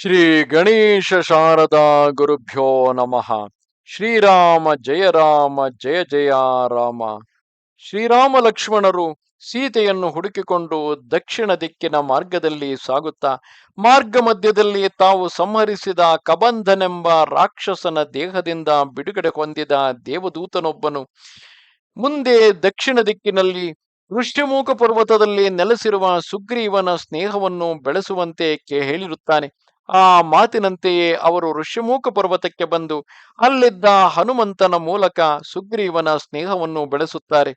ಶ್ರೀ ಗಣೇಶ ಶಾರದಾ ಗುರುಭ್ಯೋ ನಮಃ. ಶ್ರೀರಾಮ ಜಯ ರಾಮ ಜಯ ಜಯ ರಾಮ. ಶ್ರೀರಾಮ ಲಕ್ಷ್ಮಣರು ಸೀತೆಯನ್ನು ಹುಡುಕಿಕೊಂಡು ದಕ್ಷಿಣ ದಿಕ್ಕಿನ ಮಾರ್ಗದಲ್ಲಿ ಸಾಗುತ್ತಾ, ಮಾರ್ಗ ಮಧ್ಯದಲ್ಲಿ ತಾವು ಸಂಹರಿಸಿದ ಕಬಂಧನೆಂಬ ರಾಕ್ಷಸನ ದೇಹದಿಂದ ಬಿಡುಗಡೆ ಹೊಂದಿದ ದೇವದೂತನೊಬ್ಬನು ಮುಂದೆ ದಕ್ಷಿಣ ದಿಕ್ಕಿನಲ್ಲಿ ಋಷ್ಯಮೂಕ ಪರ್ವತದಲ್ಲಿ ನೆಲೆಸಿರುವ ಸುಗ್ರೀವನ ಸ್ನೇಹವನ್ನು ಬೆಳೆಸುವಂತೆ ಕೆ- ಹೇಳಿರುತ್ತಾನೆ ಆ ಮಾತಿನಂತೆಯೇ ಅವರು ಋಷಿಮೂಕ ಪರ್ವತಕ್ಕೆ ಬಂದು ಅಲ್ಲಿದ್ದ ಹನುಮಂತನ ಮೂಲಕ ಸುಗ್ರೀವನ ಸ್ನೇಹವನ್ನು ಬೆಳೆಸುತ್ತಾರೆ.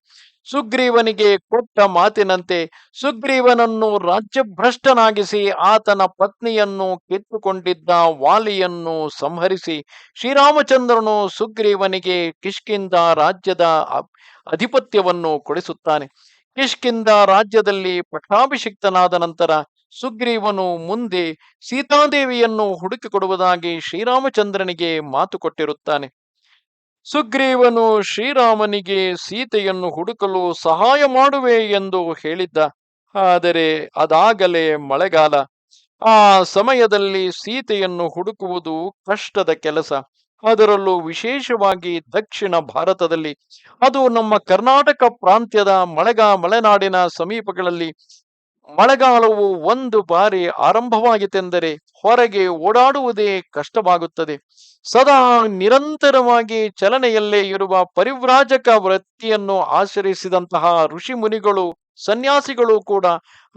ಸುಗ್ರೀವನಿಗೆ ಕೊಟ್ಟ ಮಾತಿನಂತೆ ಸುಗ್ರೀವನನ್ನು ರಾಜ್ಯಭ್ರಷ್ಟನಾಗಿಸಿ ಆತನ ಪತ್ನಿಯನ್ನು ಕಿತ್ತುಕೊಂಡಿದ್ದ ವಾಲಿಯನ್ನು ಸಂಹರಿಸಿ ಶ್ರೀರಾಮಚಂದ್ರನು ಸುಗ್ರೀವನಿಗೆ ಕಿಷ್ಕಿಂದ ರಾಜ್ಯದ ಅಧಿಪತ್ಯವನ್ನು ಕೊಡಿಸುತ್ತಾನೆ. ಕಿಷ್ಕಿಂದ ರಾಜ್ಯದಲ್ಲಿ ಪಟ್ಟಾಭಿಷಿಕ್ತನಾದ ನಂತರ ಸುಗ್ರೀವನು ಮುಂದೆ ಸೀತಾದೇವಿಯನ್ನು ಹುಡುಕಿಕೊಡುವುದಾಗಿ ಶ್ರೀರಾಮಚಂದ್ರನಿಗೆ ಮಾತು ಕೊಟ್ಟಿರುತ್ತಾನೆ. ಸುಗ್ರೀವನು ಶ್ರೀರಾಮನಿಗೆ ಸೀತೆಯನ್ನು ಹುಡುಕಲು ಸಹಾಯ ಮಾಡುವೆ ಎಂದು ಹೇಳಿದ್ದ. ಆದರೆ ಅದಾಗಲೇ ಮಳೆಗಾಲ. ಆ ಸಮಯದಲ್ಲಿ ಸೀತೆಯನ್ನು ಹುಡುಕುವುದು ಕಷ್ಟದ ಕೆಲಸ. ಅದರಲ್ಲೂ ವಿಶೇಷವಾಗಿ ದಕ್ಷಿಣ ಭಾರತದಲ್ಲಿ. ಅದು ನಮ್ಮ ಕರ್ನಾಟಕ ಪ್ರಾಂತ್ಯದ ಮಳೆಗಾ ಮಲೆನಾಡಿನ ಸಮೀಪಗಳಲ್ಲಿ ಮಳೆಗಾಲವು ಒಂದು ಬಾರಿ ಆರಂಭವಾಗಿತೆಂದರೆ ಹೊರಗೆ ಓಡಾಡುವುದೇ ಕಷ್ಟವಾಗುತ್ತದೆ. ಸದಾ ನಿರಂತರವಾಗಿ ಚಲನೆಯಲ್ಲೇ ಇರುವ ಪರಿವ್ರಾಜಕ ವೃತ್ತಿಯನ್ನು ಆಚರಿಸಿದಂತಹ ಋಷಿ ಮುನಿಗಳು ಸನ್ಯಾಸಿಗಳು ಕೂಡ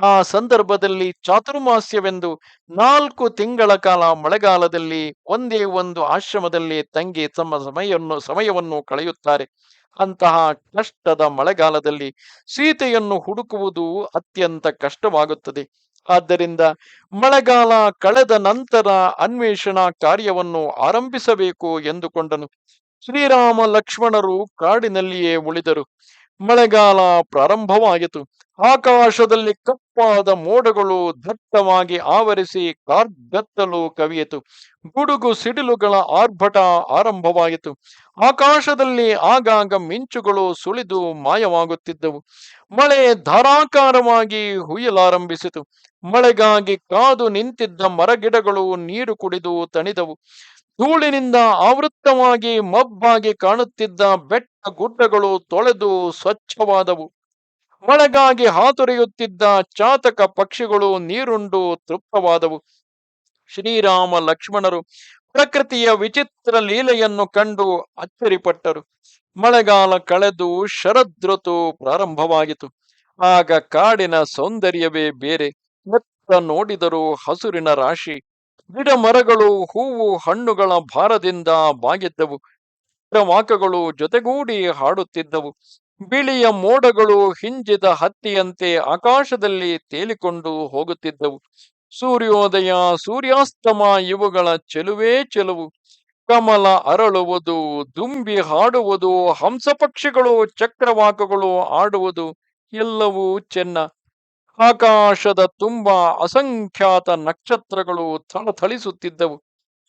ಆ ಸಂದರ್ಭದಲ್ಲಿ ಚಾತುರ್ಮಾಸ್ಯವೆಂದು ನಾಲ್ಕು ತಿಂಗಳ ಕಾಲ ಮಳೆಗಾಲದಲ್ಲಿ ಒಂದೇ ಒಂದು ಆಶ್ರಮದಲ್ಲಿ ತಂಗಿ ತಮ್ಮ ಸಮಯವನ್ನು ಸಮಯವನ್ನು ಕಳೆಯುತ್ತಾರೆ. ಅಂತಹ ಕಷ್ಟದ ಮಳೆಗಾಲದಲ್ಲಿ ಸೀತೆಯನ್ನು ಹುಡುಕುವುದು ಅತ್ಯಂತ ಕಷ್ಟವಾಗುತ್ತದೆ. ಆದ್ದರಿಂದ ಮಳೆಗಾಲ ಕಳೆದ ನಂತರ ಅನ್ವೇಷಣಾ ಕಾರ್ಯವನ್ನು ಆರಂಭಿಸಬೇಕು ಎಂದುಕೊಂಡನು. ಶ್ರೀರಾಮ ಲಕ್ಷ್ಮಣರು ಕಾಡಿನಲ್ಲಿಯೇ ಉಳಿದರು. ಮಳೆಗಾಲ ಪ್ರಾರಂಭವಾಯಿತು ಆಕಾಶದಲ್ಲಿ ಕಪ್ಪಾದ ಮೋಡಗಳು ದಟ್ಟವಾಗಿ ಆವರಿಸಿ ಕಾರ್ಗತ್ತಲು ಕವಿಯಿತು. ಗುಡುಗು ಸಿಡಿಲುಗಳ ಆರ್ಭಟ ಆರಂಭವಾಯಿತು ಆಕಾಶದಲ್ಲಿ ಆಗಾಗ ಮಿಂಚುಗಳು ಸುಳಿದು ಮಾಯವಾಗುತ್ತಿದ್ದವು. ಮಳೆ ಧಾರಾಕಾರವಾಗಿ ಹುಯ್ಯಲಾರಂಭಿಸಿತು. ಮಳೆಗಾಗಿ ಕಾದು ನಿಂತಿದ್ದ ಮರಗಿಡಗಳು ನೀರು ಕುಡಿದು ತಣಿದವು. ಧೂಳಿನಿಂದ ಆವೃತ್ತವಾಗಿ ಮಬ್ಬಾಗಿ ಕಾಣುತ್ತಿದ್ದ ಬೆಟ್ಟ ಗುಡ್ಡಗಳು ತೊಳೆದು ಸ್ವಚ್ಛವಾದವು. ಮಳೆಗಾಗಿ ಹಾತೊರೆಯುತ್ತಿದ್ದ ಚಾತಕ ಪಕ್ಷಿಗಳು ನೀರುಂಡು ತೃಪ್ತವಾದವು. ಶ್ರೀರಾಮ ಲಕ್ಷ್ಮಣರು ಪ್ರಕೃತಿಯ ವಿಚಿತ್ರ ಲೀಲೆಯನ್ನು ಕಂಡು ಅಚ್ಚರಿಪಟ್ಟರು. ಮಳೆಗಾಲ ಕಳೆದು ಶರದೃತು ಪ್ರಾರಂಭವಾಯಿತು ಆಗ ಕಾಡಿನ ಸೌಂದರ್ಯವೇ ಬೇರೆ. ಎತ್ತ ನೋಡಿದರೂ ಹಸುರಿನ ರಾಶಿ. ಗಿಡ ಮರಗಳು ಹೂವು, ಹಣ್ಣುಗಳ ಭಾರದಿಂದ ಬಾಗಿದ್ದವು. ವಾಕಗಳು ಜೊತೆಗೂಡಿ ಹಾಡುತ್ತಿದ್ದವು. ಬಿಳಿಯ ಮೋಡಗಳು ಹಿಂಜಿದ ಹತ್ತಿಯಂತೆ ಆಕಾಶದಲ್ಲಿ ತೇಲಿಕೊಂಡು ಹೋಗುತ್ತಿದ್ದವು. ಸೂರ್ಯೋದಯ, ಸೂರ್ಯಾಸ್ತಮ ಇವುಗಳ ಚೆಲುವೇ ಚೆಲುವು. ಕಮಲ ಅರಳುವುದು, ದುಂಬಿ ಹಾಡುವುದು, ಹಂಸಪಕ್ಷಿಗಳು, ಚಕ್ರವಾಕಗಳು ಆಡುವುದು, ಎಲ್ಲವೂ ಚೆನ್ನ. ಆಕಾಶದ ತುಂಬ ಅಸಂಖ್ಯಾತ ನಕ್ಷತ್ರಗಳು ಥಳಥಳಿಸುತ್ತಿದ್ದವು.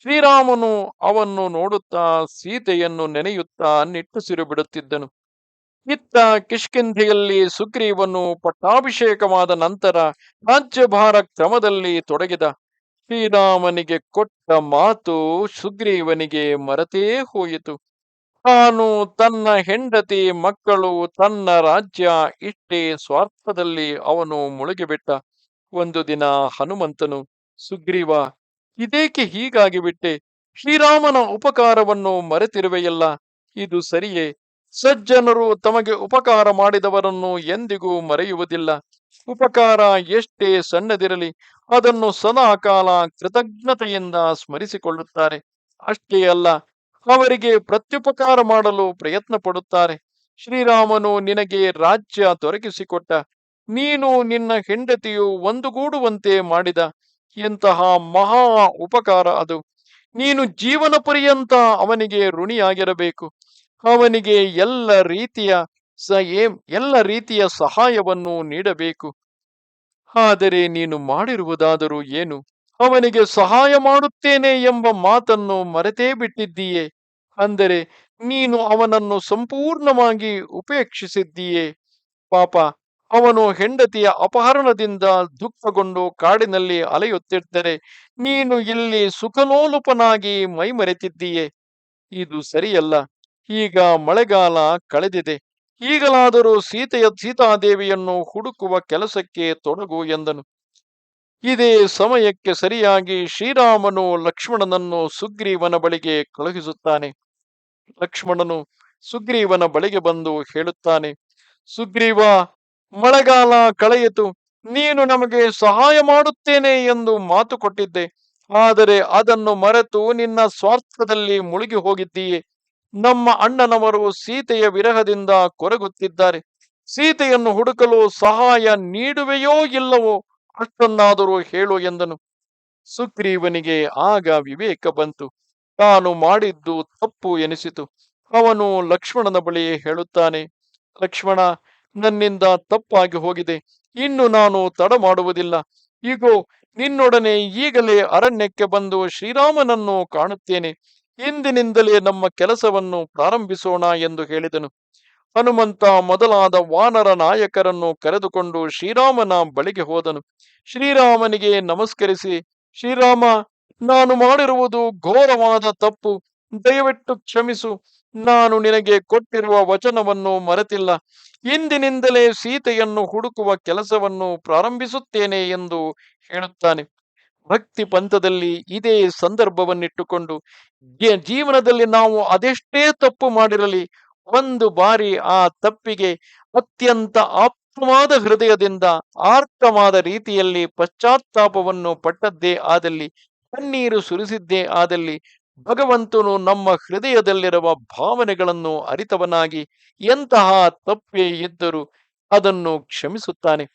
ಶ್ರೀರಾಮನು ಅವನ್ನು ನೋಡುತ್ತಾ ಸೀತೆಯನ್ನು ನೆನೆಯುತ್ತಾ ನಿಟ್ಟುಸಿರು ಬಿಡುತ್ತಿದ್ದನು. ಇತ್ತ ಕಿಷ್ಕಿಂಧೆಯಲ್ಲಿ ಸುಗ್ರೀವನು ಪಟ್ಟಾಭಿಷೇಕವಾದ ನಂತರ ರಾಜ್ಯಭಾರ ಕ್ರಮದಲ್ಲಿ ತೊಡಗಿದ. ಶ್ರೀರಾಮನಿಗೆ ಕೊಟ್ಟ ಮಾತು ಸುಗ್ರೀವನಿಗೆ ಮರತೇ ಹೋಯಿತು. ತಾನು ತನ್ನ ಹೆಂಡತಿ ಮಕ್ಕಳು ತನ್ನ ರಾಜ್ಯ ಇಷ್ಟೇ ಸ್ವಾರ್ಥದಲ್ಲಿ ಅವನು ಮುಳುಗಿಬಿಟ್ಟ. ಒಂದು ದಿನ ಹನುಮಂತನು, ಸುಗ್ರೀವ, ಇದೇಕೆ ಹೀಗಾಗಿ ಬಿಟ್ಟೆ? ಶ್ರೀರಾಮನ ಉಪಕಾರವನ್ನು ಮರೆತಿರುವೆಯಲ್ಲ. ಇದು ಸರಿಯೇ? ಸಜ್ಜನರು ತಮಗೆ ಉಪಕಾರ ಮಾಡಿದವರನ್ನು ಎಂದಿಗೂ ಮರೆಯುವುದಿಲ್ಲ. ಉಪಕಾರ ಎಷ್ಟೇ ಸಣ್ಣದಿರಲಿ, ಅದನ್ನು ಸದಾ ಕಾಲ ಕೃತಜ್ಞತೆಯಿಂದ ಸ್ಮರಿಸಿಕೊಳ್ಳುತ್ತಾರೆ. ಅಷ್ಟೇ ಅಲ್ಲ ಅವರಿಗೆ ಪ್ರತ್ಯುಪಕಾರ ಮಾಡಲು ಪ್ರಯತ್ನ ಪಡುತ್ತಾರೆ. ಶ್ರೀರಾಮನು, ನಿನಗೆ ರಾಜ್ಯ ದೊರಕಿಸಿಕೊಟ್ಟ. ನೀನು ನಿನ್ನ ಹೆಂಡತಿಯು ಒಂದುಗೂಡುವಂತೆ ಮಾಡಿದ. ಎಂತಹ ಮಹಾ ಉಪಕಾರ ಅದು. ನೀನು ಜೀವನ ಪರ್ಯಂತ ಅವನಿಗೆ ಋಣಿಯಾಗಿರಬೇಕು. ಅವನಿಗೆ ಎಲ್ಲ ರೀತಿಯ ಸ ಎಲ್ಲ ರೀತಿಯ ಸಹಾಯವನ್ನು ನೀಡಬೇಕು. ಆದರೆ ನೀನು ಮಾಡಿರುವುದಾದರೂ ಏನು? ಅವನಿಗೆ ಸಹಾಯ ಮಾಡುತ್ತೇನೆ ಎಂಬ ಮಾತನ್ನು ಮರೆತೇ ಬಿಟ್ಟಿದ್ದೀಯೆ. ಅಂದರೆ ನೀನು ಅವನನ್ನು ಸಂಪೂರ್ಣವಾಗಿ ಉಪೇಕ್ಷಿಸಿದ್ದೀಯೆ? ಪಾಪ, ಅವನು ಹೆಂಡತಿಯ ಅಪಹರಣದಿಂದ ದುಃಖಗೊಂಡು ಕಾಡಿನಲ್ಲಿ ಅಲೆಯುತ್ತಿದ್ದರೆ ನೀನು ಇಲ್ಲಿ ಸುಖಲೋಲುಪನಾಗಿ ಮೈಮರೆತಿದ್ದೀಯೆ? ಇದು ಸರಿಯಲ್ಲ. ಈಗ ಮಳೆಗಾಲ ಕಳೆದಿದೆ. ಈಗಲಾದರೂ ಸೀತೆಯ ಸೀತಾದೇವಿಯನ್ನು ಹುಡುಕುವ ಕೆಲಸಕ್ಕೆ ತೊಡಗು ಎಂದನು. ಇದೇ ಸಮಯಕ್ಕೆ ಸರಿಯಾಗಿ ಶ್ರೀರಾಮನು ಲಕ್ಷ್ಮಣನನ್ನು ಸುಗ್ರೀವನ ಬಳಿಗೆ ಕಳುಹಿಸುತ್ತಾನೆ. ಲಕ್ಷ್ಮಣನು ಸುಗ್ರೀವನ ಬಳಿಗೆ ಬಂದು ಹೇಳುತ್ತಾನೆ, ಸುಗ್ರೀವ, ಮಳೆಗಾಲ ಕಳೆಯಿತು, ನೀನು ನಮಗೆ ಸಹಾಯ ಮಾಡುತ್ತೇನೆ ಎಂದು ಮಾತು ಕೊಟ್ಟಿದ್ದೆ. ಆದರೆ ಅದನ್ನು ಮರೆತು ನಿನ್ನ ಸ್ವಾರ್ಥದಲ್ಲಿ ಮುಳುಗಿ ಹೋಗಿದ್ದೀಯೆ. ನಮ್ಮ ಅಣ್ಣನವರು ಸೀತೆಯ ವಿರಹದಿಂದ ಕೊರಗುತ್ತಿದ್ದಾರೆ. ಸೀತೆಯನ್ನು ಹುಡುಕಲು ಸಹಾಯ ನೀಡುವೆಯೋ ಇಲ್ಲವೋ ಅಷ್ಟನ್ನಾದರೂ ಹೇಳು ಎಂದನು. ಸುಗ್ರೀವನಿಗೆ ಆಗ ವಿವೇಕ ಬಂತು. ತಾನು ಮಾಡಿದ್ದು ತಪ್ಪು ಎನಿಸಿತು. ಅವನು ಲಕ್ಷ್ಮಣನ ಬಳಿ ಹೇಳುತ್ತಾನೆ, ಲಕ್ಷ್ಮಣ, ನನ್ನಿಂದ ತಪ್ಪಾಗಿ ಹೋಗಿದೆ. ಇನ್ನು ನಾನು ತಡ ಮಾಡುವುದಿಲ್ಲ. ಈಗೋ ನಿನ್ನೊಡನೆ ಈಗಲೇ ಅರಣ್ಯಕ್ಕೆ ಬಂದು ಶ್ರೀರಾಮನನ್ನು ಕಾಣುತ್ತೇನೆ. ಇಂದಿನಿಂದಲೇ ನಮ್ಮ ಕೆಲಸವನ್ನು ಪ್ರಾರಂಭಿಸೋಣ ಎಂದು ಹೇಳಿದನು. ಹನುಮಂತ ಮೊದಲಾದ ವಾನರ ನಾಯಕರನ್ನು ಕರೆದುಕೊಂಡು ಶ್ರೀರಾಮನ ಬಳಿಗೆ ಹೋದನು. ಶ್ರೀರಾಮನಿಗೆ ನಮಸ್ಕರಿಸಿ, ಶ್ರೀರಾಮ ನಾನು ಮಾಡಿರುವುದು ಘೋರವಾದ ತಪ್ಪು. ದಯವಿಟ್ಟು ಕ್ಷಮಿಸು. ನಾನು ನಿನಗೆ ಕೊಟ್ಟಿರುವ ವಚನವನ್ನು ಮರೆತಿಲ್ಲ. ಇಂದಿನಿಂದಲೇ ಸೀತೆಯನ್ನು ಹುಡುಕುವ ಕೆಲಸವನ್ನು ಪ್ರಾರಂಭಿಸುತ್ತೇನೆ ಎಂದು ಹೇಳುತ್ತಾನೆ. ಭಕ್ತಿ ಪಂಥದಲ್ಲಿ ಇದೇ ಸಂದರ್ಭವನ್ನಿಟ್ಟುಕೊಂಡು ಜೀವನದಲ್ಲಿ ನಾವು ಅದೆಷ್ಟೇ ತಪ್ಪು ಮಾಡಿರಲಿ, ಒಂದು ಬಾರಿ ಆ ತಪ್ಪಿಗೆ ಅತ್ಯಂತ ಆಪ್ತವಾದ ಹೃದಯದಿಂದ ಆರ್ಥವಾದ ರೀತಿಯಲ್ಲಿ ಪಶ್ಚಾತ್ತಾಪವನ್ನು ಪಟ್ಟದ್ದೇ ಆದಲ್ಲಿ ಕಣ್ಣೀರು ಸುರಿಸಿದ್ದೇ, ಆದಲ್ಲಿ ಭಗವಂತನು ನಮ್ಮ ಹೃದಯದಲ್ಲಿರುವ ಭಾವನೆಗಳನ್ನು ಅರಿತವನಾಗಿ ಎಂತಹ ತಪ್ಪೇ ಇದ್ದರೂ ಅದನ್ನು ಕ್ಷಮಿಸುತ್ತಾನೆ.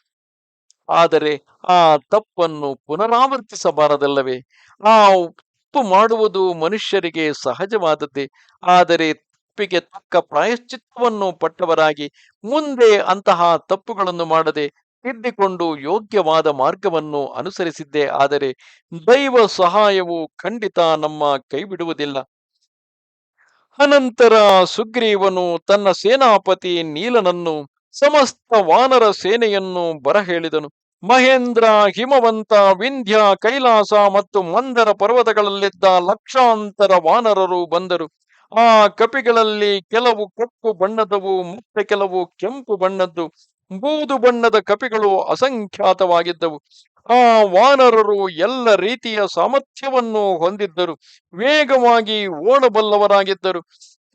ಆದರೆ ಆ ತಪ್ಪನ್ನು ಪುನರಾವರ್ತಿಸಬಾರದಲ್ಲವೇ? ಆ ತಪ್ಪು ಮಾಡುವುದು ಮನುಷ್ಯರಿಗೆ ಸಹಜವಾದದ್ದೇ? ಆದರೆ ತಪ್ಪಿಗೆ ತಕ್ಕ ಪ್ರಾಯಶ್ಚಿತ್ತವನ್ನು ಪಟ್ಟವರಾಗಿ ಮುಂದೆ ಅಂತಹ ತಪ್ಪುಗಳನ್ನು ಮಾಡದೆ ತಿದ್ದಿಕೊಂಡು ಯೋಗ್ಯವಾದ ಮಾರ್ಗವನ್ನು ಅನುಸರಿಸಿದ್ದೆ. ಆದರೆ ದೈವ ಸಹಾಯವು ಖಂಡಿತ ನಮ್ಮ ಕೈ ಬಿಡುವುದಿಲ್ಲ ಅನಂತರ ಸುಗ್ರೀವನು ತನ್ನ ಸೇನಾಪತಿ ನೀಲನನ್ನು, ಸಮಸ್ತ ವಾನರ ಸೇನೆಯನ್ನು ಬರಹೇಳಿದನು. ಮಹೇಂದ್ರ, ಹಿಮವಂತ, ವಿಂಧ್ಯ, ಕೈಲಾಸ ಮತ್ತು ಮಂದರ ಪರ್ವತಗಳಲ್ಲಿದ್ದ ಲಕ್ಷಾಂತರ ವಾನರರು ಬಂದರು. ಆ ಕಪಿಗಳಲ್ಲಿ ಕೆಲವು ಕಪ್ಪು ಬಣ್ಣದವು, ಮತ್ತೆ ಕೆಲವು ಕೆಂಪು ಬಣ್ಣದ್ದು. ಬೂದು ಬಣ್ಣದ ಕಪಿಗಳು ಅಸಂಖ್ಯಾತವಾಗಿದ್ದವು. ಆ ವಾನರರು ಎಲ್ಲ ರೀತಿಯ ಸಾಮರ್ಥ್ಯವನ್ನು ಹೊಂದಿದ್ದರು. ವೇಗವಾಗಿ ಓಡಬಲ್ಲವರಾಗಿದ್ದರು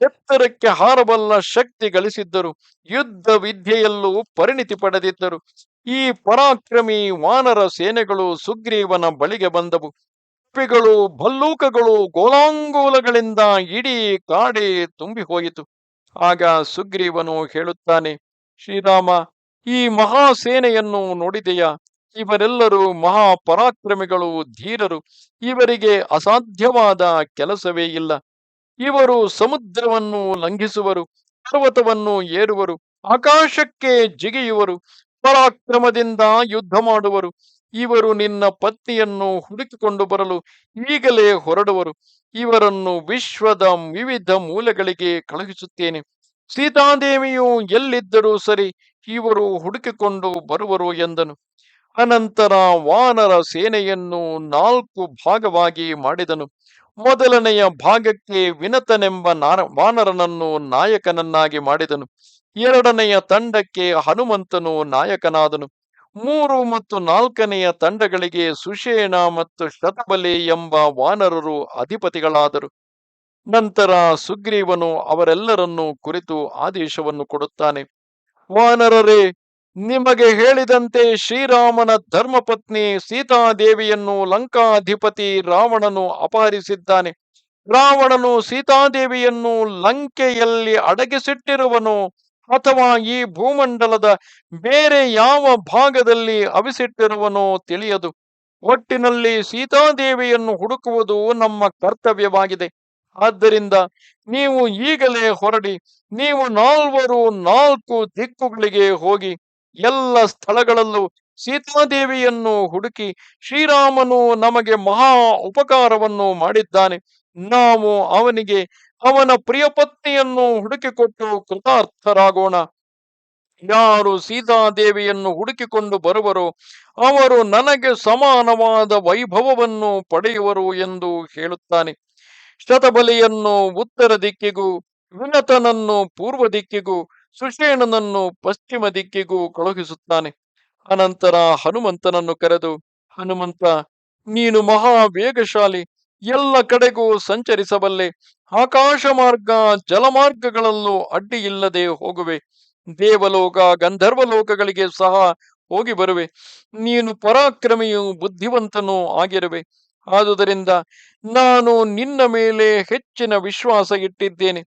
ಎತ್ತರಕ್ಕೆ ಹಾರಬಲ್ಲ ಶಕ್ತಿ ಗಳಿಸಿದ್ದರು. ಯುದ್ಧ ವಿದ್ಯೆಯಲ್ಲೂ ಪರಿಣಿತಿ ಪಡೆದಿದ್ದರು. ಈ ಪರಾಕ್ರಮಿ ವಾನರ ಸೇನೆಗಳು ಸುಗ್ರೀವನ ಬಳಿಗೆ ಬಂದವು. ಕಪಿಗಳು, ಭಲ್ಲೂಕಗಳು ಗೋಲಾಂಗೋಲಗಳಿಂದ ಇಡೀ ಕಾಡೆ ತುಂಬಿ ಹೋಯಿತು ಆಗ ಸುಗ್ರೀವನು ಹೇಳುತ್ತಾನೆ, ಶ್ರೀರಾಮ ಈ ಮಹಾಸೇನೆಯನ್ನು ನೋಡಿದೆಯಾ? ಇವರೆಲ್ಲರೂ ಮಹಾಪರಾಕ್ರಮಿಗಳು, ಧೀರರು. ಇವರಿಗೆ ಅಸಾಧ್ಯವಾದ ಕೆಲಸವೇ ಇಲ್ಲ. ಇವರು ಸಮುದ್ರವನ್ನು ಲಂಘಿಸುವರು, ಪರ್ವತವನ್ನು ಏರುವರು, ಆಕಾಶಕ್ಕೆ ಜಿಗಿಯುವರು, ಪರಾಕ್ರಮದಿಂದ ಯುದ್ಧ ಮಾಡುವರು. ಇವರು ನಿನ್ನ ಪತ್ನಿಯನ್ನು ಹುಡುಕಿಕೊಂಡು ಬರಲು ಈಗಲೇ ಹೊರಡುವರು. ಇವರನ್ನು ವಿಶ್ವದ ವಿವಿಧ ಮೂಲೆಗಳಿಗೆ ಕಳುಹಿಸುತ್ತೇನೆ. ಸೀತಾದೇವಿಯು ಎಲ್ಲಿದ್ದರೂ ಸರಿ ಇವರು ಹುಡುಕಿಕೊಂಡು ಬರುವರು ಎಂದನು. ಅನಂತರ ವಾನರ ಸೇನೆಯನ್ನು ನಾಲ್ಕು ಭಾಗವಾಗಿ ಮಾಡಿದನು. ಮೊದಲನೆಯ ಭಾಗಕ್ಕೆ ವಿನತನೆಂಬ ನಾರ, ವಾನರನನ್ನು ನಾಯಕನನ್ನಾಗಿ ಮಾಡಿದನು. ಎರಡನೆಯ ತಂಡಕ್ಕೆ ಹನುಮಂತನು ನಾಯಕನಾದನು. ಮೂರು ಮತ್ತು ನಾಲ್ಕನೆಯ ತಂಡಗಳಿಗೆ ಸುಷೇಣ ಮತ್ತು ಶತಬಲಿ ಎಂಬ ವಾನರರು ಅಧಿಪತಿಗಳಾದರು. ನಂತರ ಸುಗ್ರೀವನು ಅವರೆಲ್ಲರನ್ನು ಕುರಿತು ಆದೇಶವನ್ನು ಕೊಡುತ್ತಾನೆ. ವಾನರರೇ, ನಿಮಗೆ ಹೇಳಿದಂತೆ ಶ್ರೀರಾಮನ ಧರ್ಮಪತ್ನಿ ಸೀತಾದೇವಿಯನ್ನು ಲಂಕಾಧಿಪತಿ ರಾವಣನು ಅಪಹರಿಸಿದ್ದಾನೆ. ರಾವಣನು ಸೀತಾದೇವಿಯನ್ನು ಲಂಕೆಯಲ್ಲಿ ಅಡಗಿಸಿಟ್ಟಿರುವನು ಅಥವಾ ಈ ಭೂಮಂಡಲದ ಬೇರೆ ಯಾವ ಭಾಗದಲ್ಲಿ ಅವಿಸಿಟ್ಟಿರುವನೋ ತಿಳಿಯದು. ಒಟ್ಟಿನಲ್ಲಿ ಸೀತಾದೇವಿಯನ್ನು ಹುಡುಕುವುದು ನಮ್ಮ ಕರ್ತವ್ಯವಾಗಿದೆ. ಆದ್ದರಿಂದ ನೀವು ಈಗಲೇ ಹೊರಡಿ, ನೀವು ನಾಲ್ವರು, ನಾಲ್ಕು ದಿಕ್ಕುಗಳಿಗೆ ಹೋಗಿ ಎಲ್ಲ ಸ್ಥಳಗಳಲ್ಲೂ ಸೀತಾದೇವಿಯನ್ನು ಹುಡುಕಿ ಶ್ರೀರಾಮನು ನಮಗೆ ಮಹಾ ಉಪಕಾರವನ್ನು ಮಾಡಿದ್ದಾನೆ. ನಾವು ಅವನಿಗೆ ಅವನ ಪ್ರಿಯ ಪತ್ನಿಯನ್ನು ಹುಡುಕಿಕೊಟ್ಟು ಕೃತಾರ್ಥರಾಗೋಣ. ಯಾರು ಸೀತಾದೇವಿಯನ್ನು ಹುಡುಕಿಕೊಂಡು ಬರುವರೋ, ಅವರು ನನಗೆ ಸಮಾನವಾದ ವೈಭವವನ್ನು ಪಡೆಯುವರು ಎಂದು ಹೇಳುತ್ತಾನೆ. ಶತಬಲಿಯನ್ನು ಉತ್ತರ ದಿಕ್ಕಿಗೂ, ವಿನತನನ್ನು ಪೂರ್ವ ದಿಕ್ಕಿಗೂ, ಸುಷೇಣನನ್ನು ಪಶ್ಚಿಮ ದಿಕ್ಕಿಗೂ ಕಳುಹಿಸುತ್ತಾನೆ. ಅನಂತರ ಹನುಮಂತನನ್ನು ಕರೆದು, ಹನುಮಂತ, ನೀನು ಮಹಾ ವೇಗಶಾಲಿ ಎಲ್ಲ ಕಡೆಗೂ ಸಂಚರಿಸಬಲ್ಲೆ ಆಕಾಶ ಮಾರ್ಗ ಜಲಮಾರ್ಗಗಳಲ್ಲೂ ಅಡ್ಡಿಯಿಲ್ಲದೆ ಹೋಗುವೆ. ದೇವಲೋಕ ಗಂಧರ್ವ ಲೋಕಗಳಿಗೆ ಸಹ ಹೋಗಿ ಬರುವೆ. ನೀನು ಪರಾಕ್ರಮಿಯು ಬುದ್ಧಿವಂತನೂ ಆಗಿರುವೆ. ಆದುದರಿಂದ ನಾನು ನಿನ್ನ ಮೇಲೆ ಹೆಚ್ಚಿನ ವಿಶ್ವಾಸ ಇಟ್ಟಿದ್ದೇನೆ.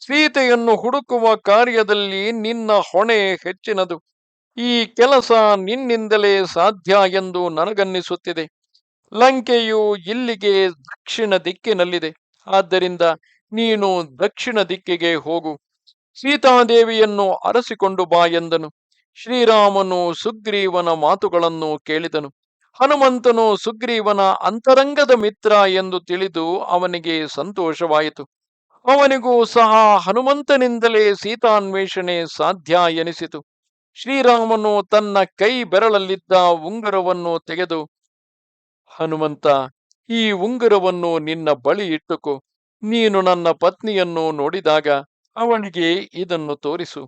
ಸೀತೆಯನ್ನು ಹುಡುಕುವ ಕಾರ್ಯದಲ್ಲಿ ನಿನ್ನ ಹೊಣೆ ಹೆಚ್ಚಿನದು. ಈ ಕೆಲಸ ನಿನ್ನಿಂದಲೇ ಸಾಧ್ಯ ಎಂದು ನನಗನ್ನಿಸುತ್ತಿದೆ. ಲಂಕೆಯು ಇಲ್ಲಿಗೆ ದಕ್ಷಿಣ ದಿಕ್ಕಿನಲ್ಲಿದೆ. ಆದ್ದರಿಂದ ನೀನು ದಕ್ಷಿಣ ದಿಕ್ಕಿಗೆ ಹೋಗು. ಸೀತಾದೇವಿಯನ್ನು ಅರಸಿಕೊಂಡು ಬಾ ಎಂದನು. ಶ್ರೀರಾಮನು ಸುಗ್ರೀವನ ಮಾತುಗಳನ್ನು ಕೇಳಿದನು. ಹನುಮಂತನು ಸುಗ್ರೀವನ ಅಂತರಂಗದ ಮಿತ್ರ ಎಂದು ತಿಳಿದು ಅವನಿಗೆ ಸಂತೋಷವಾಯಿತು. ಅವನಿಗೂ ಸಹ ಹನುಮಂತನಿಂದಲೇ ಸೀತಾನ್ವೇಷಣೆ ಸಾಧ್ಯ ಎನಿಸಿತು. ಶ್ರೀರಾಮನು ತನ್ನ ಕೈ ಬೆರಳಲ್ಲಿದ್ದ ಉಂಗುರವನ್ನು ತೆಗೆದು, ಹನುಮಂತ, ಈ ಉಂಗುರವನ್ನು ನಿನ್ನ ಬಳಿ ಇಟ್ಟುಕೋ. ನೀನು ನನ್ನ ಪತ್ನಿಯನ್ನು ನೋಡಿದಾಗ ಅವಳಿಗೆ ಇದನ್ನು ತೋರಿಸು.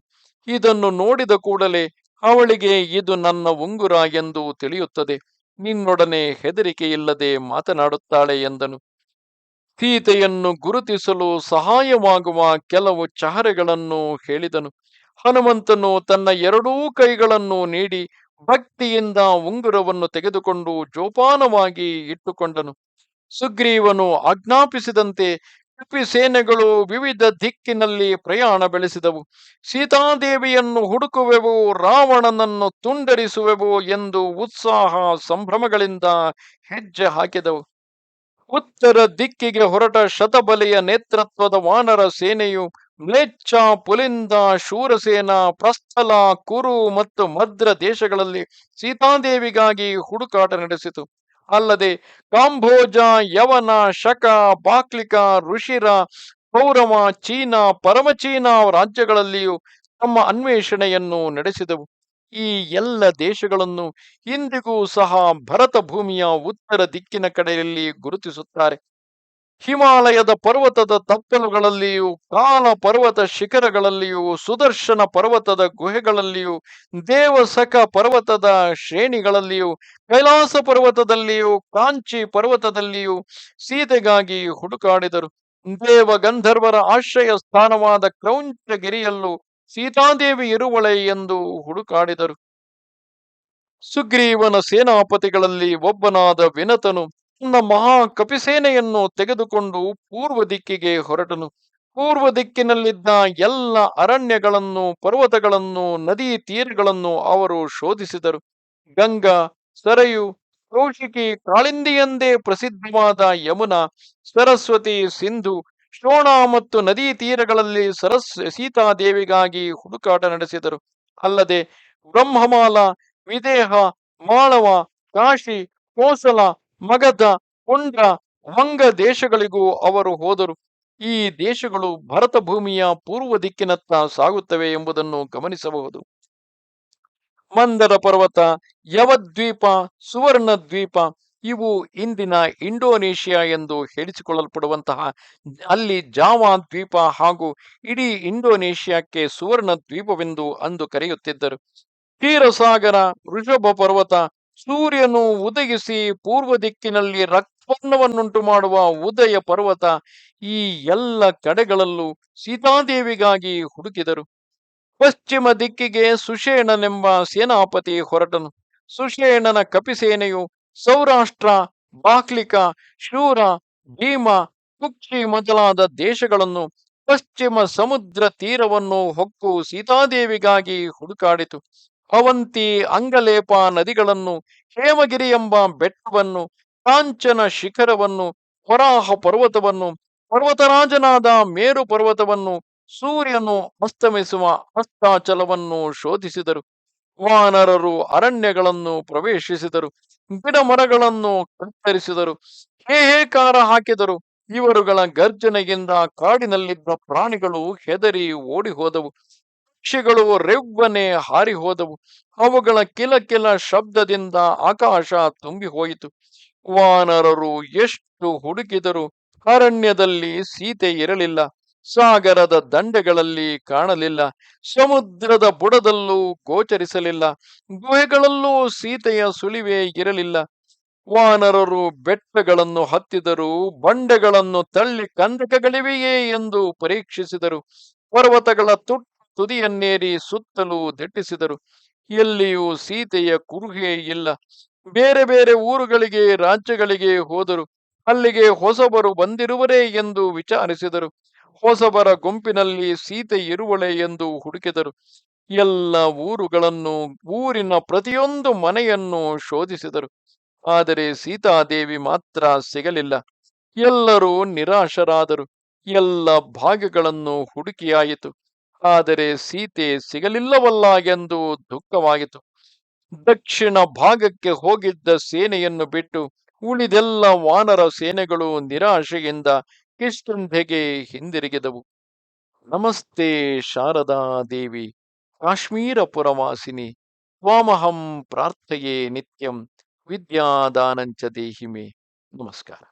ಇದನ್ನು ನೋಡಿದ ಕೂಡಲೇ ಅವಳಿಗೆ ಇದು ನನ್ನ ಉಂಗುರ ಎಂದು ತಿಳಿಯುತ್ತದೆ. ನಿನ್ನೊಡನೆ ಹೆದರಿಕೆಯಿಲ್ಲದೆ ಮಾತನಾಡುತ್ತಾಳೆ ಎಂದನು. ಸೀತೆಯನ್ನು ಗುರುತಿಸಲು ಸಹಾಯವಾಗುವ ಕೆಲವು ಚಹರೆಗಳನ್ನು ಹೇಳಿದನು. ಹನುಮಂತನು ತನ್ನ ಎರಡೂ ಕೈಗಳನ್ನು ನೀಡಿ ಭಕ್ತಿಯಿಂದ ಉಂಗುರವನ್ನು ತೆಗೆದುಕೊಂಡು ಜೋಪಾನವಾಗಿ ಇಟ್ಟುಕೊಂಡನು. ಸುಗ್ರೀವನು ಆಜ್ಞಾಪಿಸಿದಂತೆ ಕಪಿ ಸೇನೆಗಳು ವಿವಿಧ ದಿಕ್ಕಿನಲ್ಲಿ ಪ್ರಯಾಣ ಬೆಳೆಸಿದವು. ಸೀತಾದೇವಿಯನ್ನು ಹುಡುಕುವೆವು, ರಾವಣನನ್ನು ತುಂಡರಿಸುವೆವು ಎಂದು ಉತ್ಸಾಹ ಸಂಭ್ರಮಗಳಿಂದ ಹೆಜ್ಜೆ ಹಾಕಿದವು. ಉತ್ತರ ದಿಕ್ಕಿಗೆ ಹೊರಟ ಶತಬಲೆಯ ನೇತೃತ್ವದ ವಾನರ ಸೇನೆಯು ಮ್ಲೇಚ್ಛ, ಪುಲಿಂದ, ಶೂರಸೇನ, ಪ್ರಸ್ಥಲ, ಕುರು ಮತ್ತು ಮದ್ರ ದೇಶಗಳಲ್ಲಿ ಸೀತಾದೇವಿಗಾಗಿ ಹುಡುಕಾಟ ನಡೆಸಿತು. ಅಲ್ಲದೆ ಕಾಂಬೋಜ ಯವನ, ಶಕ, ಬಾಕ್ಲಿಕ, ಋಷಿರ ಪೌರವ ಚೀನಾ, ಪರಮಚೀನಾ ರಾಜ್ಯಗಳಲ್ಲಿಯೂ ತಮ್ಮ ಅನ್ವೇಷಣೆಯನ್ನು ನಡೆಸಿದವು. ಈ ಎಲ್ಲ ದೇಶಗಳನ್ನು ಇಂದಿಗೂ ಸಹ ಭರತ ಭೂಮಿಯ ಉತ್ತರ ದಿಕ್ಕಿನ ಕಡೆಯಲ್ಲಿ ಗುರುತಿಸುತ್ತಾರೆ. ಹಿಮಾಲಯದ ಪರ್ವತದ ತಪ್ಪಲುಗಳಲ್ಲಿಯೂ, ಕಾಲ ಪರ್ವತ ಶಿಖರಗಳಲ್ಲಿಯೂ, ಸುದರ್ಶನ ಪರ್ವತದ ಗುಹೆಗಳಲ್ಲಿಯೂ ದೇವಸಖ ಪರ್ವತದ ಶ್ರೇಣಿಗಳಲ್ಲಿಯೂ, ಕೈಲಾಸ ಪರ್ವತದಲ್ಲಿಯೂ, ಕಾಂಚಿ ಪರ್ವತದಲ್ಲಿಯೂ ಸೀತೆಗಾಗಿ ಹುಡುಕಾಡಿದರು. ದೇವ ಗಂಧರ್ವರ ಆಶ್ರಯ ಸ್ಥಾನವಾದ ಕ್ರೌಂಚಗಿರಿಯಲ್ಲೂ ಸೀತಾದೇವಿ ಇರುವಳೆ ಎಂದು ಹುಡುಕಾಡಿದರು. ಸುಗ್ರೀವನ ಸೇನಾಪತಿಗಳಲ್ಲಿ ಒಬ್ಬನಾದ ವಿನತನು ತನ್ನ ಮಹಾ ಕಪಿಸೇನೆಯನ್ನು ತೆಗೆದುಕೊಂಡು ಪೂರ್ವ ದಿಕ್ಕಿಗೆ ಹೊರಟನು. ಪೂರ್ವ ದಿಕ್ಕಿನಲ್ಲಿದ್ದ ಎಲ್ಲ ಅರಣ್ಯಗಳನ್ನು, ಪರ್ವತಗಳನ್ನು, ನದಿ ತೀರಗಳನ್ನು ಅವರು ಶೋಧಿಸಿದರು. ಗಂಗಾ, ಸರಯು, ಕೌಶಿಕಿ, ಕಾಳಿಂದಿಯೆಂದೇ ಪ್ರಸಿದ್ಧವಾದ ಯಮುನಾ, ಸರಸ್ವತಿ, ಸಿಂಧು, ಶೋಣ ಮತ್ತು ನದಿ ತೀರಗಳಲ್ಲಿ ಸರಸ್, ಸೀತಾದೇವಿಗಾಗಿ ಹುಡುಕಾಟ ನಡೆಸಿದರು. ಅಲ್ಲದೆ ಬ್ರಹ್ಮಮಾಲ, ವಿದೇಹ, ಮಾಳವ, ಕಾಶಿ, ಕೋಸಲ ಮಗಧ ಕೊಂಡ ವಂಗ ದೇಶಗಳಿಗೂ ಅವರು ಹೋದರು. ಈ ದೇಶಗಳು ಭರತ ಭೂಮಿಯ ಪೂರ್ವ ದಿಕ್ಕಿನತ್ತ ಸಾಗುತ್ತವೆ ಎಂಬುದನ್ನು ಗಮನಿಸಬಹುದು. ಮಂದರ ಪರ್ವತ, ಯವದ್ವೀಪ ಸುವರ್ಣ ದ್ವೀಪ ಇವು ಇಂದಿನ ಇಂಡೋನೇಷಿಯಾ ಎಂದು ಹೇಳಿಸಿಕೊಳ್ಳಲ್ಪಡುವಂತಹ ಅಲ್ಲಿ ಜಾವಾ ದ್ವೀಪ ಹಾಗೂ ಇಡೀ ಇಂಡೋನೇಷಿಯಾಕ್ಕೆ ಸುವರ್ಣ ದ್ವೀಪವೆಂದು ಅಂದು ಕರೆಯುತ್ತಿದ್ದರು. ಕ್ಷೀರಸಾಗರ ವೃಷಭ ಪರ್ವತ ಸೂರ್ಯನು ಉದಯಿಸಿ ಪೂರ್ವ ದಿಕ್ಕಿನಲ್ಲಿ ರಕ್ತವನ್ನುಂಟು ಮಾಡುವ ಉದಯ ಪರ್ವತ ಈ ಎಲ್ಲ ಕಡೆಗಳಲ್ಲೂ ಸೀತಾದೇವಿಗಾಗಿ ಹುಡುಕಿದರು. ಪಶ್ಚಿಮ ದಿಕ್ಕಿಗೆ ಸುಷೇಣನೆಂಬ ಸೇನಾಪತಿ ಹೊರಟನು. ಸುಷೇಣನ ಕಪಿಸೇನೆಯು ಸೌರಾಷ್ಟ್ರ, ಬಾಕ್ಲಿಕ, ಶೂರ, ಭೀಮ, ಕುಕ್ಷಿ ಮೊದಲಾದ ದೇಶಗಳನ್ನು ಪಶ್ಚಿಮ ಸಮುದ್ರ ತೀರವನ್ನು ಹೊಕ್ಕು ಸೀತಾದೇವಿಗಾಗಿ ಹುಡುಕಾಡಿತು. ಅವಂತಿ ಅಂಗಲೇಪ ನದಿಗಳನ್ನು, ಹೇಮಗಿರಿ ಎಂಬ ಬೆಟ್ಟವನ್ನು, ಕಾಂಚನ ಶಿಖರವನ್ನು, ಹೊರಾಹ ಪರ್ವತವನ್ನು, ಪರ್ವತರಾಜನಾದ ಮೇರು ಪರ್ವತವನ್ನು, ಸೂರ್ಯನು ಅಸ್ತಮಿಸುವ ಹಸ್ತಾಚಲವನ್ನು ಶೋಧಿಸಿದರು. ವಾನರರು ಅರಣ್ಯಗಳನ್ನು ಪ್ರವೇಶಿಸಿದರು. ಗಿಡ ಮರಗಳನ್ನು ಕತ್ತರಿಸಿದರು ಹೇಹೇಕಾರ ಹಾಕಿದರು. ಇವರುಗಳ ಗರ್ಜನೆಯಿಂದ ಕಾಡಿನಲ್ಲಿದ್ದ ಪ್ರಾಣಿಗಳು ಹೆದರಿ ಓಡಿ ಹೋದವು ಪಕ್ಷಿಗಳು ರೆವ್ವನೆ ಹಾರಿ ಹೋದವು ಅವುಗಳ ಕಿಲಕಿಲ ಶಬ್ದದಿಂದ ಆಕಾಶ ತುಂಬಿ ಹೋಯಿತು ವಾನರರು ಎಷ್ಟು ಹುಡುಕಿದರು ಅರಣ್ಯದಲ್ಲಿ ಸೀತೆ ಇರಲಿಲ್ಲ. ಸಾಗರದ ದಂಡೆಗಳಲ್ಲಿ ಕಾಣಲಿಲ್ಲ. ಸಮುದ್ರದ ಬುಡದಲ್ಲೂ ಗೋಚರಿಸಲಿಲ್ಲ. ಗುಹೆಗಳಲ್ಲೂ ಸೀತೆಯ ಸುಳಿವೆ ಇರಲಿಲ್ಲ. ವಾನರರು ಬೆಟ್ಟಗಳನ್ನು ಹತ್ತಿದರು ಬಂಡೆಗಳನ್ನು ತಳ್ಳಿ ಕಂದಕಗಳಿವೆಯೇ ಎಂದು ಪರೀಕ್ಷಿಸಿದರು. ಪರ್ವತಗಳ ತುಟ್ಟು ತುದಿಯನ್ನೇರಿ ಸುತ್ತಲೂ ದಟ್ಟಿಸಿದರು. ಎಲ್ಲಿಯೂ ಸೀತೆಯ ಕುರುಹೆ ಇಲ್ಲ. ಬೇರೆ ಬೇರೆ ಊರುಗಳಿಗೆ, ರಾಜ್ಯಗಳಿಗೆ ಹೋದರು. ಅಲ್ಲಿಗೆ ಹೊಸಬರು ಬಂದಿರುವರೇ ಎಂದು ವಿಚಾರಿಸಿದರು. ಹೊಸಬರ ಗುಂಪಿನಲ್ಲಿ ಸೀತೆ ಇರುವಳೆ ಎಂದು ಹುಡುಕಿದರು. ಎಲ್ಲ ಊರುಗಳನ್ನು, ಊರಿನ ಪ್ರತಿಯೊಂದು ಮನೆಯನ್ನು ಶೋಧಿಸಿದರು. ಆದರೆ ಸೀತಾದೇವಿ ಮಾತ್ರ ಸಿಗಲಿಲ್ಲ. ಎಲ್ಲರೂ ನಿರಾಶರಾದರು. ಎಲ್ಲ ಭಾಗಗಳನ್ನು ಹುಡುಕಿಯಾಯಿತು. ಆದರೆ ಸೀತೆ ಸಿಗಲಿಲ್ಲವಲ್ಲ ಎಂದು ದುಃಖವಾಯಿತು ದಕ್ಷಿಣ ಭಾಗಕ್ಕೆ ಹೋಗಿದ್ದ ಸೇನೆಯನ್ನು ಬಿಟ್ಟು ಉಳಿದೆಲ್ಲ ವಾನರ ಸೇನೆಗಳು ನಿರಾಶೆಯಿಂದ ಕಿಷ್ಟಂಧೆಗೆ ಹಿಂದಿರುಗಿದವು. ನಮಸ್ತೆ ಶಾರದಾ ದೇವಿ ಕಾಶ್ಮೀರ ಪುರವಾಸಿನಿ ಪ್ರಾರ್ಥೆಯೇ ನಿತ್ಯಂ, ವಿದ್ಯಾದಾನಂಚ ದೇಹಿಮೆ. ನಮಸ್ಕಾರ.